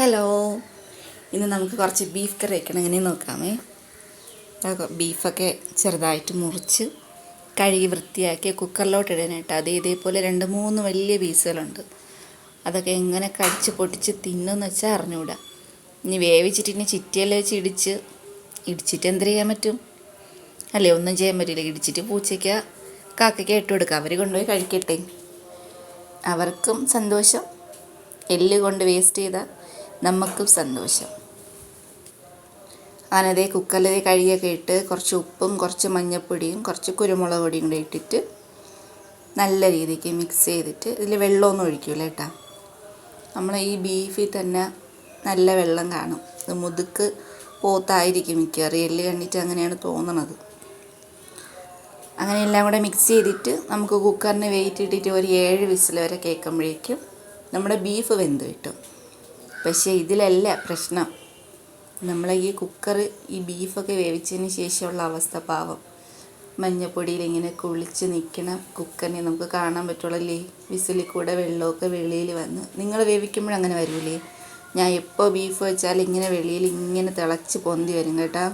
Hello ഇന്ന് നമുക്ക് കുറച്ച് ബീഫ് കറി വയ്ക്കണം എങ്ങനെ നോക്കാമേ ബീഫൊക്കെ ചെറുതായിട്ട് മുറിച്ച് കഴുകി വൃത്തിയാക്കി കുക്കറിലോട്ട് ഇടാനായിട്ട്. അത് ഇതേപോലെ രണ്ട് മൂന്ന് വലിയ പീസുകളുണ്ട്. അതൊക്കെ എങ്ങനെ കടിച്ച് പൊട്ടിച്ച് തിന്നെന്ന് വെച്ചാൽ അറിഞ്ഞുകൂടാ ഇനി വേവിച്ചിട്ട് ഇനി ചിറ്റിയല്ല വെച്ച് ഇടിച്ച് ഇടിച്ചിട്ട് എന്ത് ചെയ്യാൻ പറ്റും? അല്ലേ ഒന്നും ചെയ്യാൻ പറ്റില്ല. ഇടിച്ചിട്ട് പൂച്ചയ്ക്ക് കാക്കയ്ക്ക് ഇട്ട് കൊടുക്കുക അവർ കൊണ്ടുപോയി കഴിക്കട്ടെ. അവർക്കും സന്തോഷം. എല്ല് കൊണ്ട് വേസ്റ്റ് ചെയ്താൽ നമുക്കും സന്തോഷം. അങ്ങനെ കുക്കറിൽ കഴുകിയൊക്കെ ഇട്ട് കുറച്ച് ഉപ്പും കുറച്ച് മഞ്ഞൾപ്പൊടിയും കുറച്ച് കുരുമുളക് പൊടിയും കൂടെ ഇട്ടിട്ട് നല്ല രീതിക്ക് മിക്സ് ചെയ്തിട്ട് ഇതിൽ വെള്ളമൊന്നും ഒഴിക്കില്ല കേട്ടോ. നമ്മൾ ഈ ബീഫിൽ തന്നെ നല്ല വെള്ളം കാണും. ഇത് മുതുക്ക് പോത്തായിരിക്കും മിക്കവാറും. എല്ല് കണ്ടിട്ട് അങ്ങനെയാണ് തോന്നണത്. അങ്ങനെ എല്ലാം കൂടെ മിക്സ് ചെയ്തിട്ട് നമുക്ക് കുക്കറിന് വെയിറ്റ് ഇട്ടിട്ട് ഒരു ഏഴ് വിസിൽ വരെ കേൾക്കുമ്പോഴേക്കും നമ്മുടെ ബീഫ് വെന്ത് കിട്ടും. പക്ഷേ ഇതിലല്ല പ്രശ്നം. നമ്മൾ ഈ കുക്കർ ഈ ബീഫൊക്കെ വേവിച്ചതിന് ശേഷമുള്ള അവസ്ഥ പാവം. മഞ്ഞപ്പൊടിയിൽ ഇങ്ങനെ കുളിച്ച് നിൽക്കണ കുക്കറിനെ നമുക്ക് കാണാൻ പറ്റുള്ളല്ലേ? വിസിലിൽ കൂടെ വെള്ളമൊക്കെ വെളിയിൽ വന്ന്. നിങ്ങൾ വേവിക്കുമ്പോൾ അങ്ങനെ വരൂലേ? ഞാൻ എപ്പോൾ ബീഫ് വെച്ചാൽ ഇങ്ങനെ വെളിയിൽ ഇങ്ങനെ തിളച്ച് പൊന്തി വരും കേട്ടോ.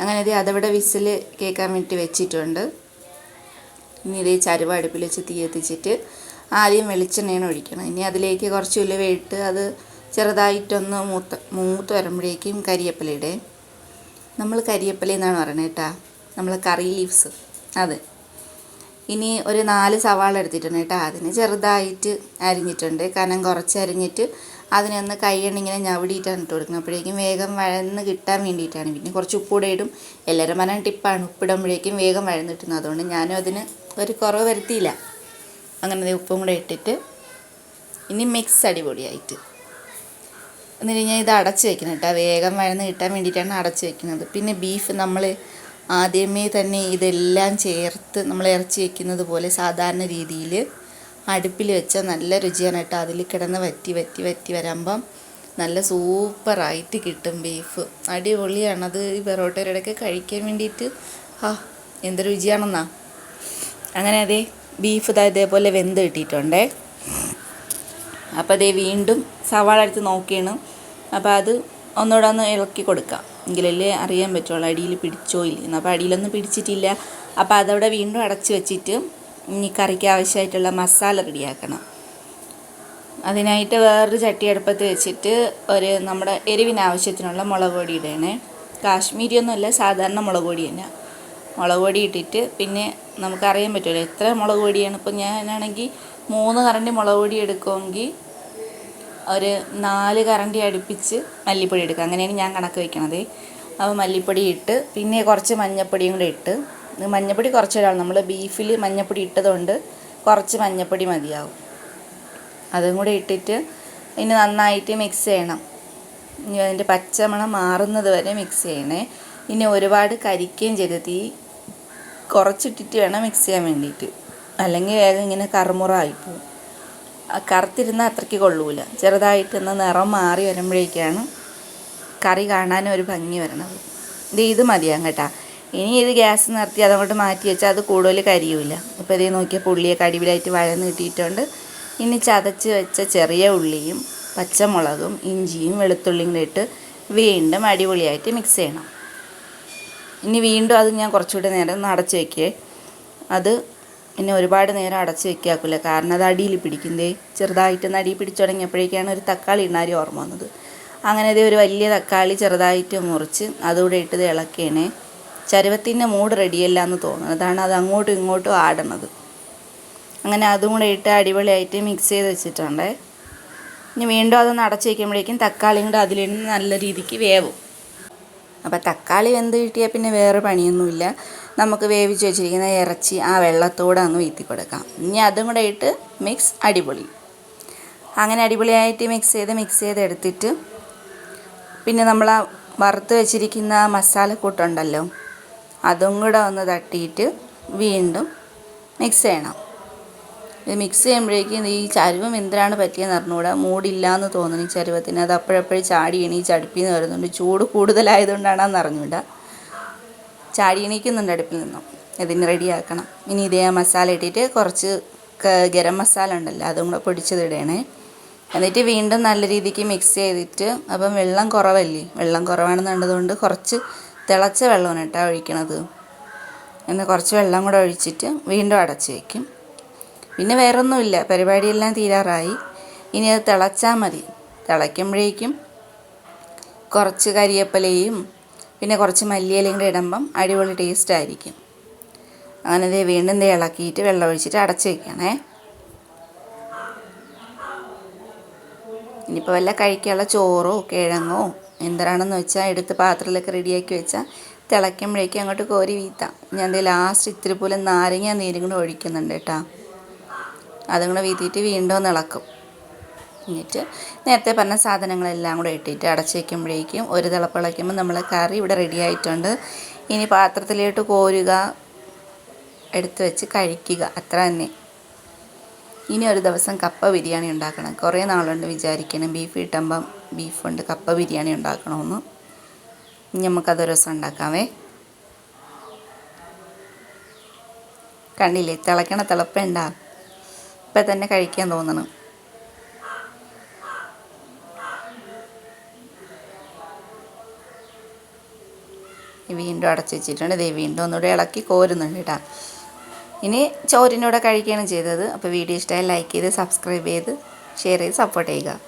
അങ്ങനെ ഇത് അതവിടെ വിസിൽ കേൾക്കാൻ വേണ്ടി വെച്ചിട്ടുണ്ട്. ഇനി ഇതേ ചരുവ അടുപ്പിൽ വെച്ച് തീ എത്തിച്ചിട്ട് ആദ്യം വെളിച്ചെണ്ണയാണ് ഒഴിക്കണം. ഇനി അതിലേക്ക് കുറച്ച് ഉലുവ ഇട്ട് അത് ചെറുതായിട്ടൊന്ന് മൂത്ത് മൂത്ത് വരുമ്പോഴേക്കും കരിയപ്പലയുടെ. നമ്മൾ കരിയപ്പല എന്നാണ് പറയുന്നത് കേട്ടാ. നമ്മൾ കറി ലീവ്സ്. അത്. ഇനി ഒരു നാല് സവാള എടുത്തിട്ടുണ്ട് കേട്ടോ. അതിന് ചെറുതായിട്ട് അരിഞ്ഞിട്ടുണ്ട്. കനം കുറച്ച് അരിഞ്ഞിട്ട് അതിനൊന്ന് ഒന്ന് ഇങ്ങനെ ഞവിടിയിട്ടാണ് ഇട്ട് കൊടുക്കുന്നത്. അപ്പോഴേക്കും വേഗം വഴന്ന് കിട്ടാൻ വേണ്ടിയിട്ടാണ്. പിന്നെ കുറച്ച് ഉപ്പൂടെ ഇടും. എല്ലാവരും പറഞ്ഞ ടിപ്പാണ്. ഉപ്പിടുമ്പോഴേക്കും വേഗം വഴന്ന് കിട്ടുന്നത്. അതുകൊണ്ട് ഞാനും അതിന് ഒരു കുറവ് വരുത്തിയില്ല. അങ്ങനെ ഉപ്പും കൂടെ ഇട്ടിട്ട് ഇനി മിക്സ് അടിപൊളിയായിട്ട്. എന്നിട്ട് ഞാൻ ഇത് അടച്ച് വെക്കണം കേട്ടോ. വേഗം വഴന്ന് കിട്ടാൻ വേണ്ടിയിട്ടാണ് അടച്ച് വെക്കുന്നത്. പിന്നെ ബീഫ് നമ്മൾ ആദ്യമേ തന്നെ ഇതെല്ലാം ചേർത്ത് നമ്മൾ ഇറച്ചി വെക്കുന്നത് പോലെ സാധാരണ രീതിയിൽ അടുപ്പിൽ വെച്ചാൽ നല്ല രുചിയാണ് കേട്ടോ. അതിൽ കിടന്ന് വറ്റി വറ്റി വറ്റി വരുമ്പം നല്ല സൂപ്പറായിട്ട് കിട്ടും ബീഫ് അടിപൊളിയാണ്. അത് ഈ പൊറോട്ടയുടെ ഇടയ്ക്ക് കഴിക്കാൻ വേണ്ടിയിട്ട്. ആ എന്ത് രുചിയാണെന്നാ. അങ്ങനെ അതെ ബീഫ് ഇതാ ഇതേപോലെ വെന്ത് കിട്ടിയിട്ടുണ്ടേ. അപ്പോൾ അതേ വീണ്ടും സവാള എടുത്ത് നോക്കിയാണ്. അപ്പോൾ അത് ഒന്നുകൂടെ ഒന്ന് ഇളക്കി കൊടുക്കാം. എങ്കിലല്ലേ അറിയാൻ പറ്റുള്ളൂ അടിയിൽ പിടിച്ചോ ഇല്ലെന്ന്. അപ്പോൾ അടിയിലൊന്നും പിടിച്ചിട്ടില്ല. അപ്പോൾ അതവിടെ വീണ്ടും അടച്ച് വെച്ചിട്ട് ഇനി കറിക്ക് ആവശ്യമായിട്ടുള്ള മസാല റെഡിയാക്കണം. അതിനായിട്ട് വേറൊരു ചട്ടി അടുപ്പത്ത് വെച്ചിട്ട് ഒരു നമ്മുടെ എരിവിനാവശ്യത്തിനുള്ള മുളക് പൊടി ഇടണേ. കാശ്മീരി ഒന്നുമല്ല സാധാരണ മുളക് പൊടി തന്നെ. മുളക് പൊടി ഇട്ടിട്ട് പിന്നെ നമുക്കറിയാൻ പറ്റുമല്ലോ എത്ര മുളക് പൊടിയാണ്. ഇപ്പം ഞാനാണെങ്കിൽ മൂന്ന് കറണ്ടി മുളക് പൊടി എടുക്കുമെങ്കിൽ ഒരു നാല് കറണ്ടി അടുപ്പിച്ച് മല്ലിപ്പൊടി എടുക്കുക അങ്ങനെയാണ് ഞാൻ കണക്ക് വയ്ക്കണത്. അപ്പോൾ മല്ലിപ്പൊടി ഇട്ട് പിന്നെ കുറച്ച് മഞ്ഞൾപ്പൊടിയും കൂടെ ഇട്ട് മഞ്ഞപ്പൊടി മഞ്ഞൾപ്പൊടി കുറച്ചിടാം നമ്മൾ ബീഫിൽ മഞ്ഞൾപ്പൊടി ഇട്ടതുകൊണ്ട് കുറച്ച് മഞ്ഞൾപ്പൊടി മതിയാവും. അതും കൂടെ ഇട്ടിട്ട് ഇനി നന്നായിട്ട് മിക്സ് ചെയ്യണം. ഇനി അതിന്റെ പച്ചമണം മാറുന്നത് വരെ മിക്സ് ചെയ്യണേ. ഇനി ഒരുപാട് കരിക്കുകയും ചെയ്തത് ഈ കുറച്ചിട്ടിട്ട് വേണം മിക്സ് ചെയ്യാൻ വേണ്ടിയിട്ട്. അല്ലെങ്കിൽ വേഗം ഇങ്ങനെ കറുമുറായിപ്പോവും കറുത്തിരുന്നാൽ അത്രയ്ക്ക് കൊള്ളൂല. ചെറുതായിട്ടൊന്ന് നിറം മാറി വരുമ്പോഴേക്കാണ് കറി കാണാനും ഒരു ഭംഗി വരണത്. ഇത് ഇത് മതിയാകും കേട്ടോ. ഇനി ഇത് ഗ്യാസ് നിർത്തി അതങ്ങോട്ട് മാറ്റി വെച്ചാൽ അത് കൂടുതൽ കരിയൂല. ഇപ്പോൾ ഇതേ നോക്കിയാൽ പുള്ളിയൊക്കെ അടിപൊളിയായിട്ട് വഴന്ന് കിട്ടിയിട്ടുണ്ട്. ഇനി ചതച്ച് വെച്ച ചെറിയ ഉള്ളിയും പച്ചമുളകും ഇഞ്ചിയും വെളുത്തുള്ളിയും ഇട്ട് വീണ്ടും അടിപൊളിയായിട്ട് മിക്സ് ചെയ്യണം. ഇനി വീണ്ടും അത് ഞാൻ കുറച്ചുകൂടി നേരം ഒന്ന് അടച്ച് വയ്ക്കേ അത് ഇനി ഒരുപാട് നേരം അടച്ച് വെക്കാക്കില്ല കാരണം അത് അടിയിൽ പിടിക്കുന്നേ ചെറുതായിട്ടൊന്ന് അടിയിൽ പിടിച്ചു തുടങ്ങിയപ്പോഴേക്കാണ് ഒരു തക്കാളി ഇണ്ണാരി ഓർമ്മ വന്നത്. അങ്ങനെ ഒരു വലിയ തക്കാളി ചെറുതായിട്ട് മുറിച്ച് അതുകൂടെ ഇട്ടത് ഇളക്കണേ ചരുവത്തിന്റെ മൂഡ് റെഡിയല്ല എന്ന് തോന്നുന്നത് അതാണ് അത് അങ്ങോട്ടും ഇങ്ങോട്ടും ആടണത്. അങ്ങനെ അതും കൂടെ ഇട്ട് അടിപൊളിയായിട്ട് മിക്സ് ചെയ്ത് വെച്ചിട്ടുണ്ടേ. ഇനി വീണ്ടും അതൊന്ന് അടച്ച് വയ്ക്കുമ്പോഴേക്കും തക്കാളിയും കൂടെ അതിലിരുന്ന് നല്ല രീതിക്ക് വേവും. അപ്പോൾ തക്കാളി വെന്ത് കിട്ടിയാൽ പിന്നെ വേറെ പണിയൊന്നുമില്ല. നമുക്ക് വേവിച്ച് വെച്ചിരിക്കുന്ന ഇറച്ചി ആ വെള്ളത്തോടെ അങ്ങ് വീത്തി കൊടുക്കാം. ഇനി അതും കൂടെ ഇട്ട് മിക്സ് അടിപൊളി. അങ്ങനെ അടിപൊളിയായിട്ട് മിക്സ് ചെയ്ത് മിക്സ് ചെയ്ത് എടുത്തിട്ട് പിന്നെ നമ്മൾ ആ വറുത്ത് വെച്ചിരിക്കുന്ന മസാലക്കൂട്ടുണ്ടല്ലോ അതും കൂടെ ഒന്ന് തട്ടിയിട്ട് വീണ്ടും മിക്സ് ചെയ്യണം. ഇത് മിക്സ് ചെയ്യുമ്പോഴേക്കും ഈ ചരുവം എന്തിനാണ് പറ്റിയെന്ന് അറിഞ്ഞുകൂടാ? മൂടില്ല എന്ന് തോന്നുന്നു ഈ ചരുവത്തിന്. അത് അപ്പോഴപ്പോഴും ചാടി എണീച്ച് അടുപ്പിൽ വരുന്നുണ്ട്. ചൂട് കൂടുതലായതുകൊണ്ടാണെന്ന് അറിഞ്ഞൂടാ ചാടി എണീക്കുന്നുണ്ട് അടുപ്പിൽ നിന്നും. ഇതിന് റെഡിയാക്കണം ഇനി ഇതേ മസാല ഇട്ടിട്ട് കുറച്ച് ഗരം മസാല ഉണ്ടല്ലോ അതും കൂടെ പൊടിച്ചതിടണേ. എന്നിട്ട് വീണ്ടും നല്ല രീതിക്ക് മിക്സ് ചെയ്തിട്ട് അപ്പം വെള്ളം കുറവല്ലേ? വെള്ളം കുറവാണെന്ന് കണ്ടതുകൊണ്ട് കുറച്ച് തിളച്ച വെള്ളമാണ് കേട്ടോ ഒഴിക്കണത്. എന്നാൽ കുറച്ച് വെള്ളം കൂടെ ഒഴിച്ചിട്ട് വീണ്ടും അടച്ച് വയ്ക്കും പിന്നെ വേറൊന്നുമില്ല. പരിപാടിയെല്ലാം തീരാറായി. ഇനി അത് തിളച്ചാൽ മതി. തിളയ്ക്കുമ്പോഴേക്കും കുറച്ച് കരിയപ്പലയും പിന്നെ കുറച്ച് മല്ലിയിലയും കൂടെ ഇടുമ്പം അടിപൊളി ടേസ്റ്റ് ആയിരിക്കും. അങ്ങനെ ദേ വീണ്ടും ദേ ഇളക്കിയിട്ട് വെള്ളം ഒഴിച്ചിട്ട് അടച്ച് വയ്ക്കണേ ഇനിയിപ്പോൾ വല്ല കഴിക്കാനുള്ള ചോറോ കിഴങ്ങോ എന്തരാണെന്ന് വെച്ചാൽ എടുത്ത് പാത്രത്തിലൊക്കെ റെഡിയാക്കി വെച്ചാൽ തിളയ്ക്കുമ്പോഴേക്കും അങ്ങോട്ട് കോരി വീത്താം. ഞാൻ ലാസ്റ്റ് ഇത്തിരി പോലെ നാരങ്ങ നീരും കൂടെ ഒഴിക്കുന്നുണ്ട് കേട്ടോ. അതും കൂടെ വീണ്ടും ഒന്ന് ഇളക്കും എന്നിട്ട് നേരത്തെ പറഞ്ഞ സാധനങ്ങളെല്ലാം കൂടെ ഇട്ടിട്ട് അടച്ച് വയ്ക്കുമ്പോഴേക്കും ഒരു തിളപ്പിളയ്ക്കുമ്പോൾ നമ്മൾ കറി ഇവിടെ റെഡി ആയിട്ടുണ്ട്. ഇനി പാത്രത്തിലോട്ട് കോരുക. എടുത്തു വെച്ച് കഴിക്കുക. അത്ര തന്നെ. ഇനി ഒരു ദിവസം കപ്പ ബിരിയാണി ഉണ്ടാക്കണം. കുറേ നാളുണ്ട് വിചാരിക്കണം. ബീഫ് കിട്ടുമ്പം ബീഫുണ്ട് കപ്പ ബിരിയാണി ഉണ്ടാക്കണമെന്ന്. ഇനി നമുക്കതൊരു ദിവസം ഉണ്ടാക്കാമേ കണ്ടില്ലേ? തിളക്കണ തിളപ്പുണ്ടാ? ഇപ്പം തന്നെ കഴിക്കാൻ തോന്നണം. വീണ്ടും അടച്ചു വെച്ചിട്ടുണ്ട്. ദേ വീണ്ടും ഒന്നുകൂടെ ഇളക്കി കോരുന്നുണ്ട് കേട്ടോ. ഇനി ചോറിന്റെ കൂടെ കഴിക്കുകയാണ് ചെയ്തത്. അപ്പോൾ വീഡിയോ ഇഷ്ടമായി ലൈക്ക് ചെയ്ത് സബ്സ്ക്രൈബ് ചെയ്ത് ഷെയർ ചെയ്ത് സപ്പോർട്ട് ചെയ്യുക.